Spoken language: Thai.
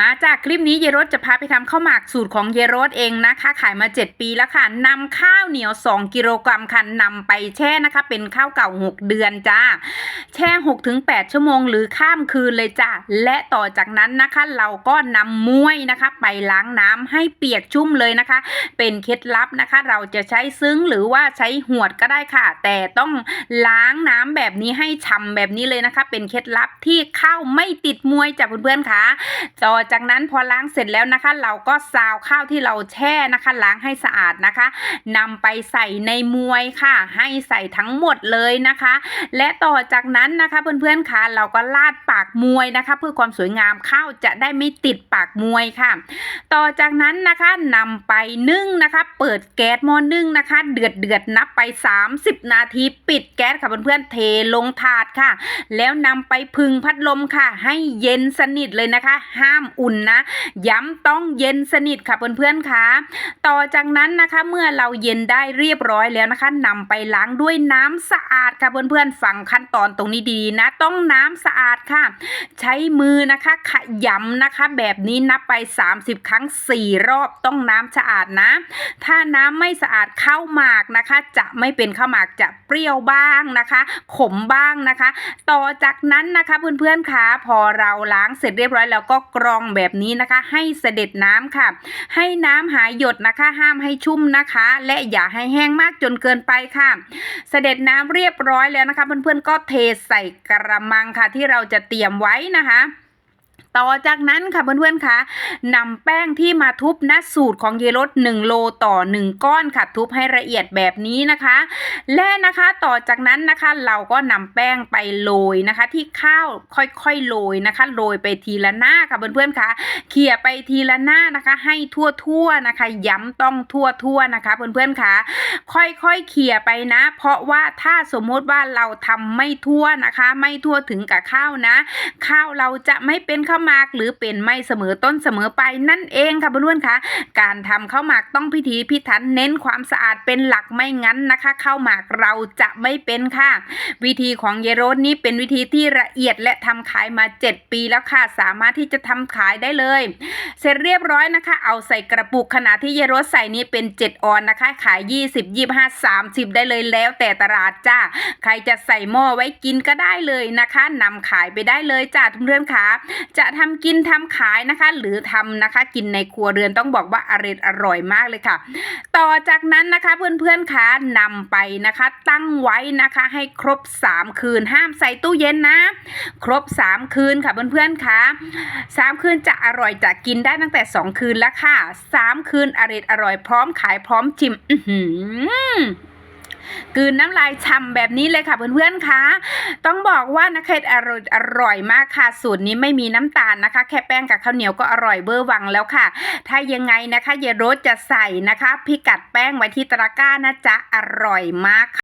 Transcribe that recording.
มาจากคลิปนี้เยรสจะพาไปทำข้าวหมากสูตรของเยรสเองนะคะ ขายมา 7 ปีแล้วค่ะนำข้าวเหนียว 2 กิโลกรัมค่ะนำไปแช่นะคะ เป็นข้าวเก่า 6 เดือนจ้า แช่ 6-8 ชั่วโมง หรือข้ามคืนเลยจ้าและต่อจากนั้นนะคะ เราก็นำม้วยนะคะ ไปล้างน้ำให้เปียกชุ่มเลยนะคะ เป็นเคล็ดลับนะคะ เราจะใช้ซึ้งหรือว่าใช้หวดก็ได้ค่ะ แต่ต้องล้างน้ำแบบนี้ให้ฉ่ำแบบนี้เลยนะคะ เป็นเคล็ดลับที่ข้าวไม่ติดมวยจากเพื่อนๆค่ะต่อจากนั้นพอล้างเสร็จแล้วนะคะ เราก็ซาวข้าวที่เราแช่นะคะ ล้างให้สะอาดนะคะนำไปใส่ในมวยค่ะ ให้ใส่ทั้งหมดเลยนะคะ และต่อจากนั้นนะคะเพื่อนๆค่ะเราก็ลาดปากมวยนะคะ เพื่อความสวยงามข้าวจะได้ไม่ติดปากมวยค่ะ ต่อจากนั้นนะคะนำไปนึ่งนะคะ เปิดแก๊สหม้อนึ่งนะคะ เดือดเดือดนับไป 30 นาทีปิดแก๊สค่ะเพื่อนๆเทลงถาดค่ะ แล้วนำไปพึงพัดลมค่ะ ให้เย็นสนิทเลยนะคะ ห้ามอุ่นนะย้ำต้องเย็นสนิทค่ะเพื่อนๆค่ะต่อจากนั้นนะคะเมื่อเราเย็นได้เรียบร้อยแล้วนะคะนำไปล้างด้วยน้ำสะอาดค่ะเพื่อนๆฟังขั้นตอนตรงนี้ดีนะ ต้องน้ำสะอาดค่ะ ใช้มือนะคะขยำนะคะ แบบนี้นับไป 30 ครั้ง 4 รอบต้องน้ำสะอาดนะ ถ้าน้ำไม่สะอาดข้าวหมากนะคะ จะไม่เป็นข้าวหมากจะเปรี้ยวบ้างนะคะ ขมบ้างนะคะ ต่อจากนั้นนะคะเพื่อนๆค่ะพอเราล้างเสร็จเรียบร้อยแล้วก็กรองแบบนี้นะคะ ให้เสด็จน้ำค่ะ ให้น้ำหายหยดนะคะ ห้ามให้ชุ่มนะคะ และอย่าให้แห้งมากจนเกินไปค่ะ เสด็จน้ำเรียบร้อยแล้วนะคะ เพื่อนๆก็เทใส่กระมังค่ะที่เราจะเตรียมไว้นะคะ ต่อจากนั้นค่ะเพื่อนๆคะนำแป้งที่มาทุบนะสูตรของเยรส1โลต่อ 1 ก้อนค่ะทุบให้ละเอียดแบบนี้นะคะ และนะคะต่อจากนั้นนะคะเราก็นำแป้งไปโรยนะคะ ที่ข้าวค่อยๆโรยนะคะโรยไปทีละหน้าค่ะเพื่อนๆคะเขี่ยไปทีละหน้านะคะ ให้ทั่วๆนะคะ ย้ำต้องทั่วๆนะคะ เพื่อนๆคะค่อยๆเขี่ยไปนะ เพราะว่าถ้าสมมติว่าเราทำไม่ทั่วนะคะ ไม่ทั่วถึงกับข้าวนะ ข้าวเราจะไม่เป็นข้าวหมากหรือเป็นไม่เสมอต้นเสมอไปนั่นเองค่ะเพื่อนๆคะการทำข้าวหมากต้องพิถีพิถันเน้นความสะอาดเป็นหลักไม่งั้นนะคะข้าวหมากเราจะไม่เป็นค่ะ วิธีของเยโรสนี้เป็นวิธีที่ละเอียดและทำขายมา 7 ปีแล้วค่ะสามารถที่จะทำขายได้เลย เสร็จเรียบร้อยนะคะ เอาใส่กระปุกขนาดที่เยโรสใส่นี้เป็น 7 ออนนะคะ ขาย 20 25 30 ได้เลยแล้วแต่ตลาดจ้าใครจะใส่หม้อไว้กินก็ได้เลยนะคะนำขายไปได้เลยจ้าทุกเพื่อนๆค่ะจะทำกินทำขายนะคะ หรือทำนะคะ กินในครัวเรือนต้องบอกว่าอร่อยอร่อยมากเลยค่ะ ต่อจากนั้นนะคะเพื่อนๆค่ะนำไปนะคะ ตั้งไว้นะคะให้ครบ 3 คืนห้ามใส่ตู้เย็นนะ ครบ 3 คืนค่ะเพื่อนๆค่ะ3 คืนจะอร่อยจะกินได้ตั้งแต่ 2 คืนแล้วค่ะ 3 คืนอร่อยอร่อยพร้อมขายพร้อมชิม อื้อ กืนน้ำลายฉ่ำแบบนี้เลยค่ะเพื่อนๆค่ะต้องบอกว่านะเคดอร่อยอร่อยมากค่ะ สูตรนี้ไม่มีน้ำตาลนะคะ แค่แป้งกับข้าวเหนียวก็อร่อยเบอร์วังแล้วค่ะ ถ้ายังไงนะคะเยโรสจะใส่นะคะ พิกัดแป้งไว้ที่ตะกร้านะจ๊ะอร่อยมากค่ะ